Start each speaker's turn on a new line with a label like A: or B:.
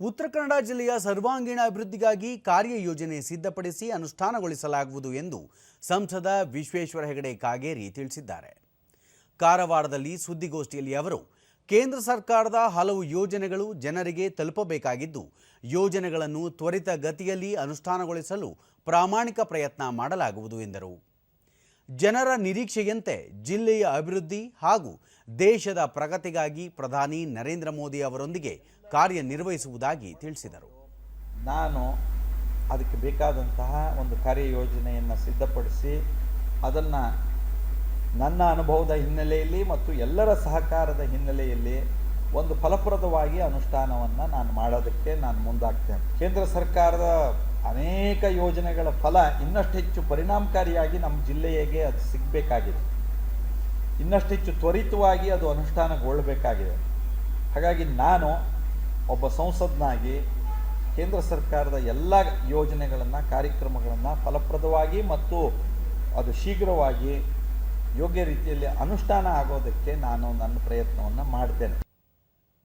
A: ಉತ್ತರ ಕನ್ನಡ ಜಿಲ್ಲೆಯ ಸರ್ವಾಂಗೀಣ ಅಭಿವೃದ್ಧಿಗಾಗಿ ಕಾರ್ಯಯೋಜನೆ ಸಿದ್ಧಪಡಿಸಿ ಅನುಷ್ಠಾನಗೊಳಿಸಲಾಗುವುದು ಎಂದು ಸಂಸದ ವಿಶ್ವೇಶ್ವರ ಹೆಗಡೆ ಕಾಗೇರಿ ತಿಳಿಸಿದ್ದಾರೆ. ಕಾರವಾರದಲ್ಲಿ ಸುದ್ದಿಗೋಷ್ಠಿಯಲ್ಲಿ ಅವರು, ಕೇಂದ್ರ ಸರ್ಕಾರದ ಹಲವು ಯೋಜನೆಗಳು ಜನರಿಗೆ ತಲುಪಬೇಕಾಗಿದ್ದು, ಯೋಜನೆಗಳನ್ನು ತ್ವರಿತ ಗತಿಯಲ್ಲಿ ಅನುಷ್ಠಾನಗೊಳಿಸಲು ಪ್ರಾಮಾಣಿಕ ಪ್ರಯತ್ನ ಮಾಡಲಾಗುವುದು ಎಂದರು. ಜನರ ನಿರೀಕ್ಷೆಯಂತೆ ಜಿಲ್ಲೆಯ ಅಭಿವೃದ್ಧಿ ಹಾಗೂ ದೇಶದ ಪ್ರಗತಿಗಾಗಿ ಪ್ರಧಾನಿ ನರೇಂದ್ರ ಮೋದಿ ಅವರೊಂದಿಗೆ ಕಾರ್ಯನಿರ್ವಹಿಸುವುದಾಗಿ ತಿಳಿಸಿದರು.
B: ನಾನು ಅದಕ್ಕೆ ಬೇಕಾದಂತಹ ಒಂದು ಕಾರ್ಯಯೋಜನೆಯನ್ನು ಸಿದ್ಧಪಡಿಸಿ, ಅದನ್ನು ನನ್ನ ಅನುಭವದ ಹಿನ್ನೆಲೆಯಲ್ಲಿ ಮತ್ತು ಎಲ್ಲರ ಸಹಕಾರದ ಹಿನ್ನೆಲೆಯಲ್ಲಿ ಒಂದು ಫಲಪ್ರದವಾಗಿ ಅನುಷ್ಠಾನವನ್ನು ನಾನು ಮಾಡೋದಕ್ಕೆ ನಾನು ಮುಂದಾಗ್ತೇನೆ. ಕೇಂದ್ರ ಸರ್ಕಾರದ ಅನೇಕ ಯೋಜನೆಗಳ ಫಲ ಇನ್ನಷ್ಟು ಹೆಚ್ಚು ಪರಿಣಾಮಕಾರಿಯಾಗಿ ನಮ್ಮ ಜಿಲ್ಲೆಗೆ ಅದು ಸಿಗಬೇಕಾಗಿದೆ. ಇನ್ನಷ್ಟು ಹೆಚ್ಚು ತ್ವರಿತವಾಗಿ ಅದು ಅನುಷ್ಠಾನಗೊಳ್ಳಬೇಕಾಗಿದೆ. ಹಾಗಾಗಿ ನಾನು ಒಬ್ಬ ಸಂಸದನಾಗಿ ಕೇಂದ್ರ ಸರ್ಕಾರದ ಎಲ್ಲ ಯೋಜನೆಗಳನ್ನು, ಕಾರ್ಯಕ್ರಮಗಳನ್ನು ಫಲಪ್ರದವಾಗಿ ಮತ್ತು ಅದು ಶೀಘ್ರವಾಗಿ ಯೋಗ್ಯ ರೀತಿಯಲ್ಲಿ ಅನುಷ್ಠಾನ ಆಗೋದಕ್ಕೆ ನಾನು ನನ್ನ ಪ್ರಯತ್ನವನ್ನು ಮಾಡ್ತೇನೆ.